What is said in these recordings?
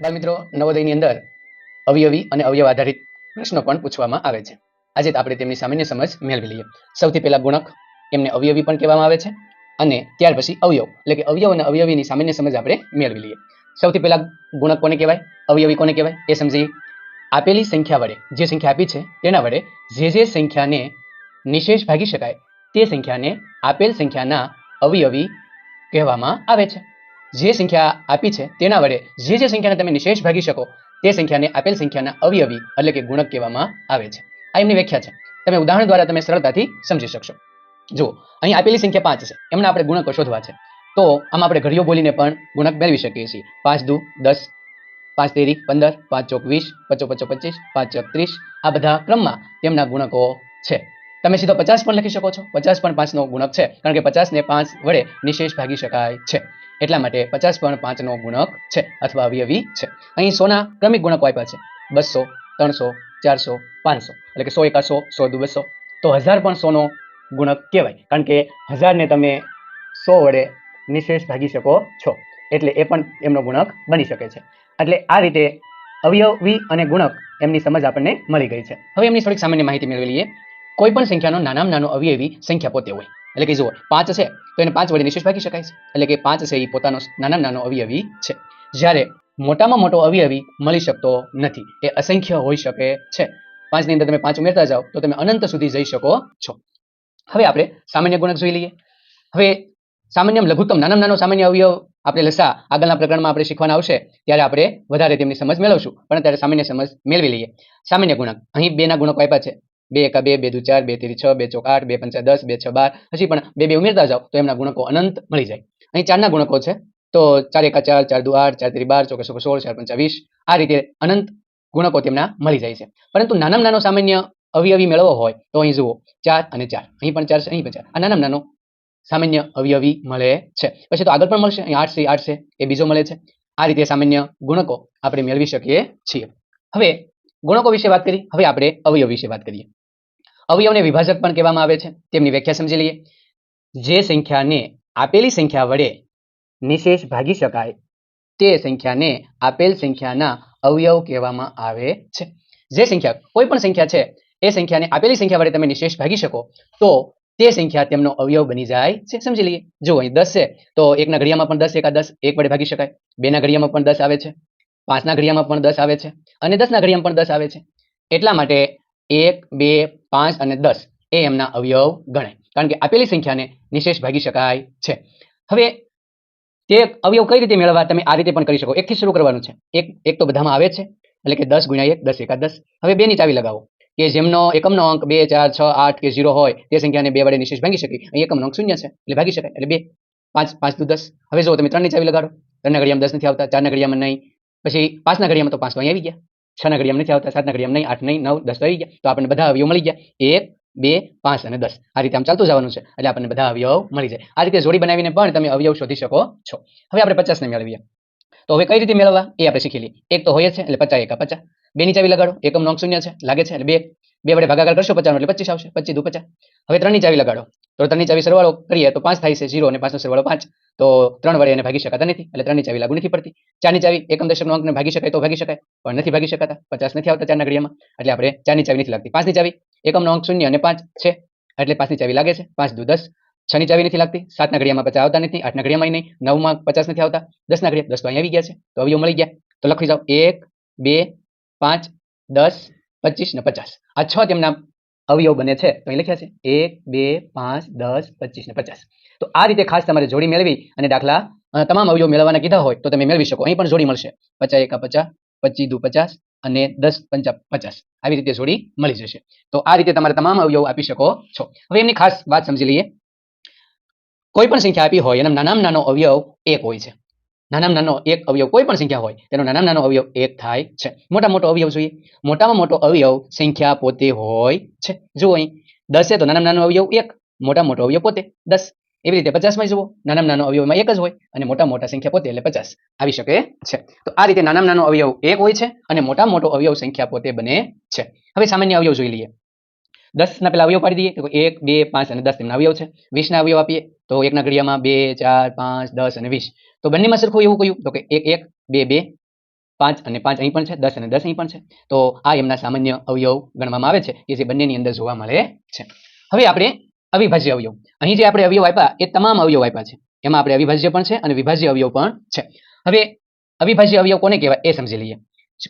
બાળ મિત્રો, નવોદયની અંદર અવયવી અને અવયવ આધારિત પ્રશ્નો પણ પૂછવામાં આવે છે. આજે આપણે તેમની સામાન્ય સમજ મેળવી લઈએ. સૌથી પહેલા ગુણક, એમને અવયવી પણ કહેવામાં આવે છે અને ત્યાર પછી અવયવ, એટલે કે અવયવ અને અવયવીની સામાન્ય સમજ આપણે મેળવી લઈએ. સૌથી પહેલા ગુણક કોને કહેવાય? અવયવી કોને કહેવાય? એ સમજીએ. આપેલી સંખ્યા વડે, જે સંખ્યા આપી છે, તેના વડે જે જે સંખ્યાને નિશેષ ભાગી શકાય, તે સંખ્યાને આપેલ સંખ્યાના અવયવી કહેવામાં આવે છે. જે સંખ્યા આપી છે તેના વડે જે જે સંખ્યાને તમે નિશેષ ભાગી શકો, તે સંખ્યાને આપેલ સંખ્યાના અવયવી એટલે કે ગુણક કહેવામાં આવે છે. આ એમની વ્યાખ્યા છે. તમે ઉદાહરણ દ્વારા તમે સરળતાથી સમજી શકશો. જુઓ, અહીં આપેલી સંખ્યા પાંચ છે. એમના આપણે ગુણકો શોધવા છે. તો આમાં આપણે ઘડીઓ બોલીને પણ ગુણક મેળવી શકીએ છીએ. પાંચ દુ, દસ, પાંચ તેરી, પંદર, પાંચ ચોક વીસ, પચો પચો, પચીસ, પાંચ ચોક ત્રીસ. આ બધા ક્રમમાં તેમના ગુણકો છે. તમે સીધો પચાસ પણ લખી શકો છો. પચાસ પણ પાંચનો ગુણક છે. કારણ કે પચાસ ને પાંચ વડે નિશેષ ભાગી શકાય છે. એટલા માટે પચાસ પણ પાંચનો ગુણક છે અથવા અવયવી છે. અહીં સોના ક્રમિક ગુણકો આપ્યા છે. બસો, ત્રણસો, ચારસો, પાંચસો. એટલે કે સો એકા સો સો દુ બસો તો હજાર પણ સોનો ગુણક કહેવાય. કારણ કે હજારને તમે સો વડે નિશેષ ભાગી શકો છો. એટલે એ પણ એમનો ગુણક બની શકે છે. એટલે આ રીતે અવયવી અને ગુણક એમની સમજ આપણને મળી ગઈ છે. હવે એમની થોડીક સામાન્ય માહિતી મેળવી લઈએ. કોઈ પણ સંખ્યાનો નાનામાં નાનો અવયવી સંખ્યા પોતે હોય. એટલે કે જુઓ, પાંચ છે, તો એને પાંચ વડે નિશેષ ભાગી શકાય છે. એટલે કે પાંચ છે એ પોતાનો નાનામાં નાનો અવયવી છે. જ્યારે મોટામાં મોટો અવયવી મળી શકતો નથી, એ અસંખ્ય હોઈ શકે છે. પાંચની અંદર તમે પાંચ ઉમેરતા જાઓ, તો તમે અનંત સુધી જઈ શકો છો. હવે આપણે સામાન્ય ગુણક જોઈ લઈએ. હવે સામાન્ય, લઘુત્તમ, નાનામાં નાનો સામાન્ય અવયવ આપણે લસા આગળના પ્રકરણમાં આપણે શીખવાના આવશે, ત્યારે આપણે વધારે તેમની સમજ મેળવશું. પણ અત્યારે સામાન્ય સમજ મેળવી લઈએ. સામાન્ય ગુણક. અહીં બેના ગુણકો આપ્યા છે. બે એકા બે બે દુ ચાર, બે તેરી છ, બે ચોક આઠ, બે પંચા દસ, બે છ બાર, હજી પણ બે બે ઉમેરતા જાઓ તો એમના ગુણકો અનંત મળી જાય. અહીં ચારના ગુણકો છે તો ચાર એકા ચાર ચાર દુ આઠ, ચાર તેરી બાર, ચોકે ચોક સોળ, ચાર પંચા વીસ, આ રીતે અનંત ગુણકો તેમના મળી જાય છે. પરંતુ નાનામાં નાનો સામાન્ય અવયવી મેળવવો હોય તો અહીં જુઓ, ચાર અને ચાર, અહીં પણ ચાર છે, અહીં પણ ચાર, આ નાનામાં નાનો સામાન્ય અવયવી મળે છે. પછી તો આગળ પણ મળશે, અહીં આઠ છે આઠ છે, એ બીજો મળે છે. આ રીતે સામાન્ય ગુણકો આપણે મેળવી શકીએ છીએ. હવે ગુણકો વિશે વાત કરી, હવે આપણે અવયવ વિશે વાત કરીએ. અવયવને વિભાજક પણ કહેવામાં આવે છે. તેમની વ્યાખ્યા સમજી લઈએ. જે સંખ્યાને આપેલી સંખ્યા વડે નિશેષ ભાગી શકાય, તે સંખ્યાને આપેલ સંખ્યાના અવયવ કહેવામાં આવે છે. જે સંખ્યા કોઈ પણ સંખ્યા છે, એ સંખ્યાને આપેલી સંખ્યા વડે તમે નિશેષ ભાગી શકો, તો તે સંખ્યા તેમનો અવયવ બની જાય છે. સમજી લઈએ. જો અહીં દસ છે, તો એકના ઘડિયામાં પણ દસ એકા દસ, એક વડે ભાગી શકાય. બેના ઘડિયામાં પણ દસ આવે છે. પાંચના ઘડિયામાં પણ દસ આવે છે. અને દસના ઘડિયામાં પણ દસ આવે છે. એટલા માટે એક, બે, પાંચ અને દસ એ એમના અવયવ ગણાય. કારણ કે આપેલી સંખ્યાને નિશેષ ભાગી શકાય છે. હવે તે અવયવ કઈ રીતે મેળવવા તમે આ રીતે પણ કરી શકો. એકથી શરૂ કરવાનું છે. એક એક તો બધામાં આવે છે. એટલે કે દસ ગુણ્યા એક, દસ એકા દસ. હવે બેની ચાવી લગાવો. કે જેમનો એકમનો અંક બે, ચાર, છ, આઠ કે ઝીરો હોય, તે સંખ્યાને બે વડે નિશેષ ભાગી શકે. અહીં એકમનો અંક શૂન્ય છે. એટલે ભાગી શકાય. એટલે બે, પાંચ પાંચ દુ દસ. હવે જો તમે ત્રણની ચાવી લગાડો. ત્રણના ઘડિયામાં દસ નથી આવતા, ચારના ઘડિયામાં નહીં. પછી પાંચના ઘડિયામાં તો પાંચ તો અહીં આવી ગયા. છના ઘડિયામ નથી આવતા, સાત ના ઘડિયામ નહીં, આઠ નહીં, નવ, દસ થઈ ગયા, તો આપણને બધા અવયવ મળી ગયા. એક, બે, પાંચ અને દસ. આ રીતે આમ ચાલતું જવાનું છે. એટલે આપણને બધા અવયવ મળી જાય. આ રીતે જોડી બનાવીને પણ તમે અવયવ શોધી શકો છો. હવે આપણે પચાસને મેળવીએ. તો હવે કઈ રીતે મેળવવા? એ આપણે શીખી લઈએ. એક તો હોય છે, એટલે પચાસ, એકા પચાસ. બેની ચાવી લગાડો. એકમ નોંક શૂન્ય છે, લાગે છે, એટલે બે. બે વડે ભાગાકાર કરશો પચાસ એટલે પચીસ આવશે. પચીસ દુ પચાસ. હવે ત્રણની ચાવી લગાડો. તો ત્રણની ચાવી સરવાળો કરીએ તો પાંચ થાય છે ઝીરો અને પાંચનો સરવાળો પાંચ. તો ત્રણ વડે એને ભાગી શકાતા નથી એટલે ત્રણની ચાવી લાગુ નથી પડતી. ચારની ચાવી એકમ દશકનો અંકને ભાગી શકાય તો ભાગી શકાય, પણ નથી ભાગી શકાતા. પચાસ નથી આવતા ચારના ઘડિયામાં. એટલે આપણે ચારની ચાવી નથી લાગતી. પાંચની ચાવી એકમનો અંક શૂન્ય અને પાંચ છે. એટલે પાંચની ચાવી લાગે છે. પાંચ દુ દસ. છની ચાવી નથી લાગતી. સાતના ઘડિયામાં પચાસ આવતા નથી. આઠના ઘડિયામાં નહીં. નવમાં પચાસ નથી આવતા. દસના ઘડિયા દસ તો અહીં આવી ગયા છે. તો અવયવ મળી ગયા. તો લખી જાઓ. એક, બે, પાંચ, દસ પચીસ ને પચાસ. આ છ તેમના અવયવ બને છે. તો અહીં લખ્યા છે, એક, બે, પાંચ, દસ, પચીસ ને પચાસ. તો આ રીતે ખાસ તમારે જોડી મેળવી અને દાખલા તમામ અવયવ મેળવવાના કીધા હોય તો તમે મેળવી શકો. અહીં પણ જોડી મળશે. પચાસ એકા પચાસ, પચીસ દુ પચાસ અને દસ પંચા પચાસ. આવી રીતે જોડી મળી જશે. તો આ રીતે તમારે તમામ અવયવ આપી શકો છો. હવે એમની ખાસ વાત સમજી લઈએ. કોઈ પણ સંખ્યા આપી હોય, એના નાનામાં નાનો અવયવ એક હોય છે. નાનામાં નાનો એક અવયવ કોઈ પણ સંખ્યા હોય, તેનો નાનામાં નાનો અવયવ એક થાય છે. મોટા મોટો અવયવ જોઈએ. મોટામાં મોટો અવયવ સંખ્યા પોતે હોય છે. જુઓ અહીં, દસ તો નાનામાં નાનો અવયવ એક, મોટા મોટો અવયવ પોતે દસ. એવી રીતે પચાસમાં જુઓ, નાનામાં નાનો અવયવમાં એક જ હોય અને મોટા મોટા સંખ્યા પોતે એટલે પચાસ. આવી શકે છે. તો આ રીતે નાનામાં નાનો અવયવ એક હોય છે અને મોટા મોટો અવયવ સંખ્યા પોતે બને છે. હવે સામાન્ય અવયવ જોઈ લઈએ. દસ ના પેલા અવયવ પાડી દઈએ. તો એક, બે, પાંચ અને દસ તેમના અવયવ છે. વીસ ના અવયવ આપીએ તો એકના ઘડિયામાં બે, ચાર, પાંચ, દસ અને વીસ. તો બંનેમાં સરખું એવું કહ્યું તો કે એક એક, બે બે, પાંચ અને પાંચ અહીં પણ છે, દસ અને દસ અહીં પણ છે. તો આ એમના સામાન્ય અવયવ ગણવામાં આવે છે કે જે બંનેની અંદર જોવા મળે છે. હવે આપણે અવિભાજ્ય અવયવ. અહીં જે આપણે અવયવ આપ્યા એ તમામ અવયવ આપ્યા છે. એમાં આપણે અવિભાજ્ય પણ છે અને વિભાજ્ય અવયવ પણ છે. હવે અવિભાજ્ય અવયવ કોને કહેવાય? એ સમજી લઈએ.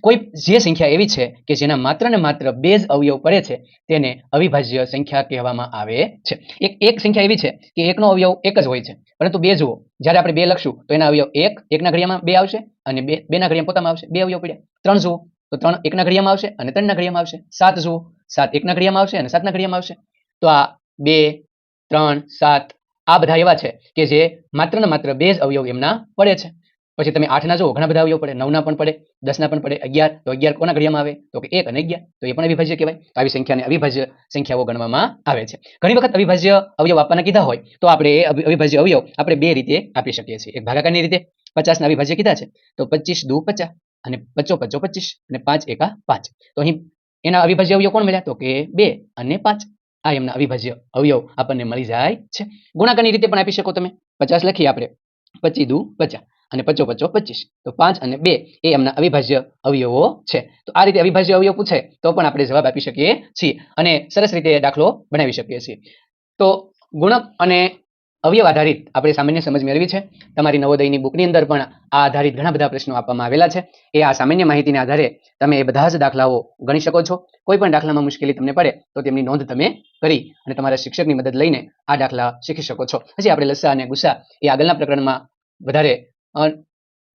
કોઈ જે સંખ્યા એવી છે કે જેના માત્ર ને માત્ર બે જ અવયવ પડે છે, તેને અવિભાજ્ય સંખ્યા કહેવામાં આવે છે. એક એક સંખ્યા એવી છે કે એકનો અવયવ એક જ હોય છે. પરંતુ બે જુઓ, જ્યારે આપણે બે લખશું, તો એના અવયવ એક, એકના ઘડિયામાં બે આવશે અને બે, બેના ઘડિયામાં પોતામાં આવશે, બે અવયવ પડ્યા. ત્રણ જુઓ, તો ત્રણ એકના ઘડિયામાં આવશે અને ત્રણના ઘડિયામાં આવશે. સાત જુઓ, સાત એકના ઘડિયામાં આવશે અને સાતના ઘડિયામાં આવશે. તો આ બે, ત્રણ, સાત, આ બધા એવા છે કે જે માત્ર ને માત્ર બે જ અવયવ એમના પડે છે. પછી તમે આઠના જુઓ, ઘણા બધા અવયવ પડે, નવના પણ પડે, દસના પણ પડે, અગિયાર, તો અગિયાર કોના ઘડિયામાં આવે? તો કે એક અને અગિયાર, તો એ પણ અવિભાજ્ય કહેવાય. તો આવી સંખ્યાને અવિભાજ્ય સંખ્યાઓ ગણવામાં આવે છે. ઘણી વખત અવિભાજ્ય અવયવ આપવાના કીધા હોય, તો આપણે એ અવિ- અવિભાજ્ય અવયવ આપણે બે રીતે આપી શકીએ છીએ. એક ભાગાકારની રીતે, પચાસના અવિભાજ્ય કીધા છે, તો પચીસ દુ પચાસ, અને પચો પચો પચીસ, અને પાંચ એકા પાંચ. તો અહીં એના અવિભાજ્ય અવયવ કોણ મળ્યા? તો કે બે અને પાંચ. આ એમના અવિભાજ્ય અવયવ આપણને મળી જાય છે. ગુણાકારની રીતે પણ આપી શકો તમે. પચાસ લખીએ આપણે. પચી દુ પચાસ. અને પચો પચો પચીસ. તો પાંચ અને બે એ એમના અવિભાજ્ય અવયવો છે. તો આ રીતે અવિભાજ્ય અવયવ પૂછે તો પણ આપણે જવાબ આપી શકીએ છીએ અને સરસ રીતે દાખલો બનાવી શકીએ છીએ. તો ગુણક અને અવયવ આધારિત આપણે સામાન્ય સમજ મેળવી છે. તમારી નવોદયની બુકની અંદર પણ આ આધારિત ઘણા બધા પ્રશ્નો આપવામાં આવેલા છે. એ આ સામાન્ય માહિતીના આધારે તમે એ બધા જ દાખલાઓ ગણી શકો છો. કોઈ પણ દાખલામાં મુશ્કેલી તમને પડે તો તેમની નોંધ તમે કરી અને તમારા શિક્ષકની મદદ લઈને આ દાખલા શીખી શકો છો. હજી આપણે લસ્સા અને ગુસ્સા એ આગળના પ્રકરણમાં વધારે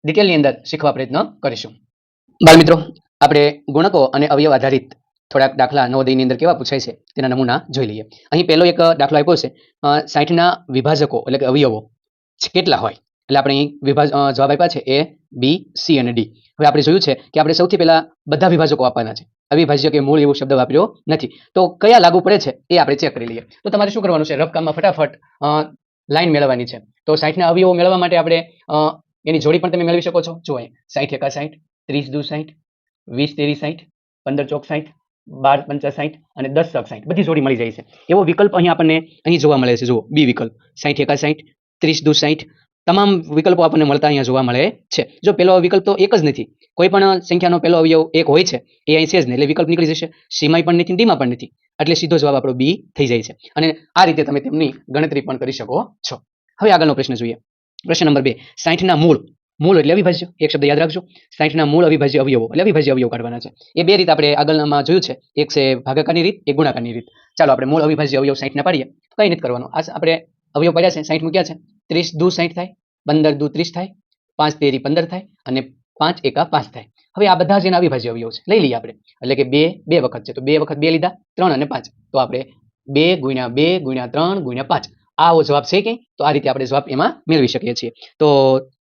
ડિટેલની અંદર શીખવા પ્રયત્ન કરીશું. બાળમિત્રો, આપણે ગુણકો અને અવયવ આધારિત થોડાક દાખલા નવોદયની અંદર કેવા પૂછાય છે તેના નમૂના જોઈ લઈએ. અહીં પહેલો એક દાખલો આપ્યો છે. સાઠના વિભાજકો એટલે કે અવયવો કેટલા હોય? એટલે આપણે અહીં વિભાજ જવાબ આપ્યા છે એ, બી, સી અને ડી. હવે આપણે જોયું છે કે આપણે સૌથી પહેલા બધા વિભાજકો આપવાના છે. અવિભાજ્ય કે મૂળ એવો શબ્દ વાપર્યો નથી. તો કયા લાગુ પડે છે એ આપણે ચેક કરી લઈએ. તો તમારે શું કરવાનું છે? રફકામમાં ફટાફટ લાઈન મેળવવાની છે. તો સાઠના અવયવો મેળવવા માટે આપણે એની જોડી પણ તમે મેળવી શકો છો. જો સાઠ એકા સાઠ ત્રીસ દુ સાઠ વીસ તેરી સાઠ પંદર ચોક સાઠ બાર પંચા સાઠ અને દસ સક સાઠ બધી જોડી મળી જાય છે. એવો વિકલ્પ અહીં આપણને અહીં જોવા મળે છે. જુઓ, બી વિકલ્પ. સાઠ એકા સાઠ ત્રીસ દુ સાઠ તમામ વિકલ્પો આપણને મળતા અહીંયા જોવા મળે છે. જો પેલો વિકલ્પ તો એક જ નથી, કોઈ પણ સંખ્યાનો પહેલો અવયવ એક હોય છે, એ અહીં છે જ નહીં એટલે વિકલ્પ નીકળી જશે. સીમાં પણ નથી ડીમાં પણ નથી, એટલે સીધો જવાબ આપણો બી થઈ જાય છે. અને આ રીતે તમે તેમની ગણતરી પણ કરી શકો છો. હવે આગળનો પ્રશ્ન જોઈએ. પ્રશ્ન નંબર બે સાઠના મૂળ મૂળ એટલે અવિભાજ્ય, એક શબ્દ યાદ રાખજો. સાઠના મૂળ અવિભાજ્ય અવયવો, એટલે અવિભાજ્ય અવયવ કાઢવાના છે. એ બે રીત આપણે આગળમાં જોયું છે. એક છે ભાગાકારની રીત, એક ગુણાકારની રીત. ચાલો આપણે મૂળ અવિભાજ્ય અવયવ સાઠના પાડીએ. કંઈ નથી કરવાનું. આ આપણે અવયવ પડ્યા છે સાઠ મૂક્યા છે. ત્રીસ દુ સાઠ થાય. પંદર દુ ત્રીસ થાય, પાંચ તેરી પંદર થાય અને પાંચ એકા પાંચ થાય. હવે આ બધા જ એના અવિભાજ્ય અવયવ છે. લઈ લઈએ આપણે. એટલે કે બે બે વખત છે. તો બે વખત બે લીધા, ત્રણ અને પાંચ. તો આપણે બે ગુણ્યા બે ગુણ્યા ત્રણ ગુણ્યા પાંચ. આવો જવાબ છે કે? તો આ રીતે આપણે જવાબ એમાં મેળવી શકીએ છીએ. તો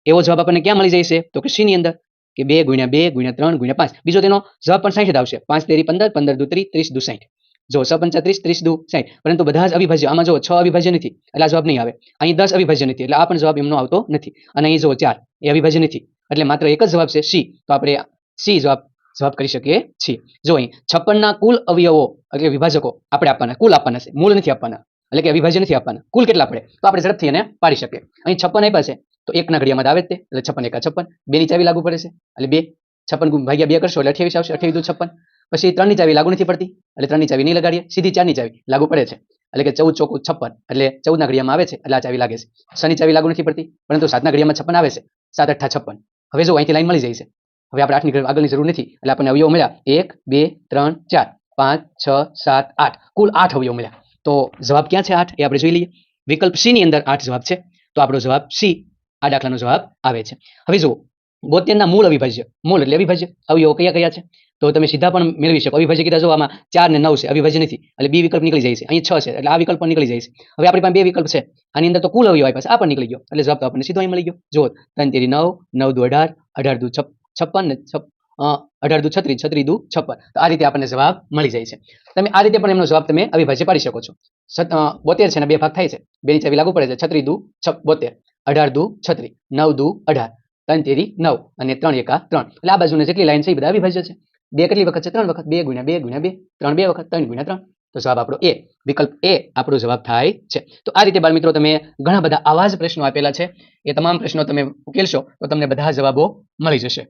એવો જવાબ આપણને ક્યાં મળી જાય છે તો કે ની અંદર. કે બે ગુણ્યા બે ગુણ્યા ત્રણ ગુણ્યા પાંચ. બીજો તેનો જવાબ પણ સાઈઠ જ આવશે. પાંચ તેરી પંદર પંદર દુ ત્રીસ ત્રીસ દુ સાઠ જો છ પંચા ત્રીસ ત્રીસ દુ સાઠ પરંતુ બધા જ અવિભાજ્ય, આમાં જો છ અવિભાજ્ય નથી, એટલે આ જવાબ નહીં આવે. અહીં દસ અવિભાજ્ય નથી, એટલે આ પણ જવાબ એમનો આવતો નથી. અને અહીં જો ચાર, એ અવિભાજ્ય નથી, એટલે માત્ર એક જ જવાબ છે સી. તો આપણે સી જવાબ જવાબ કરી શકીએ છીએ. જો અહીં છપ્પનના કુલ અવયવો, એટલે વિભાજકો, આપણે આપવાના, કુલ આપવાના છે, મૂળ નથી આપવાના, એટલે કે અવિભાજ્ય નથી આપવાના, કુલ કેટલા પડે? તો આપણે ઝડપથી એને પાડી શકીએ. અહીં છપ્પન આપ્યા છે, તો એકના ઘડિયામાં આવે જ તે, એટલે છપ્પન એકા છપ્પન. બેની ચાવી લાગુ પડે છે, એટલે બે, છપ્પન ભાગ્યા બે કરશો, એટલે અઠ્યાવીસ આવશે, અઠ્યાવીસ છપ્પન. પછી ત્રણની ચાવી લાગુ નથી પડતી. એટલે ત્રણની ચાવી નહીં લગાડીએ, સીધી ચારની ચાવી લાગુ પડે છે. એટલે કે ચૌદ ચોકુ છપ્પન, એટલે ચૌદના ઘડિયામાં આવે છે, એટલે આ ચાવી લાગે છે. શની ચાવી લાગુ નથી પડતી, પરંતુ સાતના ઘડિયામાં છપ્પન આવે છે. સાત અઠ્ઠા છપ્પન. હવે જો અહીંથી લાઈન મળી જાય છે. હવે આપણે આઠની આગળની જરૂર નથી. એટલે આપણને અવયવ મળ્યા. એક, બે, ત્રણ, ચાર, પાંચ, છ, સાત, આઠ. કુલ આઠ અવયવ મળ્યા. તો જવાબ ક્યાં છે આઠ? એ આપણે જોઈ લઈએ. વિકલ્પ સી ની અંદર આઠ જવાબ છે. તો આપણો જવાબ સી આ દાખલાનો જવાબ આવે છે. હવે જુઓ, બોતેરના મૂળ અવિભાજ્ય. મૂળ એટલે અવિભાજ્ય. અવયવો કયા કયા છે? તો તમે સીધા પણ મેળવી શકો. અવિભાજ્ય કીધા જો ચાર ને નવ છે. અવિભાજ્ય નથી. એટલે બી વિકલ્પ નીકળી જાય છે. અહીં છ છે. એટલે આ વિકલ્પ પણ નીકળી જાય છે. હવે આપણી પાસે બે વિકલ્પ છે. આની અંદર તો કુલ અવયવ આપ્યા છે. આ પણ નીકળી ગયો. એટલે જવાબ તો આપણને સીધો અહીં મળી ગયો. જો ત્રણ તેરી નવ નવ દુ અઢાર અઢાર દુ છપ, છપ્પન ને અઢાર દુ છત્રીસ છત્રીસ દુ છપ્પન. તો આ રીતે આપણને જવાબ મળી જાય છે. તમે આ રીતે પણ એમનો જવાબ તમે અવિભાજ્ય પાડી શકો છો. બોતેર છે ને બે ભાગ થાય છે. બેની ચાવી લાગુ પડે છે. છત્રી દુ બોતેર. અઢાર દુ છત્રી. નવ દુ અઢાર. ત્રણ તેરી નવ અને ત્રણ એકા ત્રણ. એટલે આ બાજુને જેટલી લાઈન છે એ બધા અવિભાજ્ય છે. બે કેટલી વખત છે? ત્રણ વખત. બે ગુણ્યા બે ગુણ્યા બે. ત્રણ બે વખત. ત્રણ ગુણ્યા ત્રણ. તો જવાબ આપણો એ. વિકલ્પ એ આપણો જવાબ થાય છે. તો આ રીતે બાળ મિત્રો તમે ઘણા બધા આવા જ પ્રશ્નો આપેલા છે. એ તમામ પ્રશ્નો તમે ઉકેલશો તો તમને બધા જવાબો મળી જશે.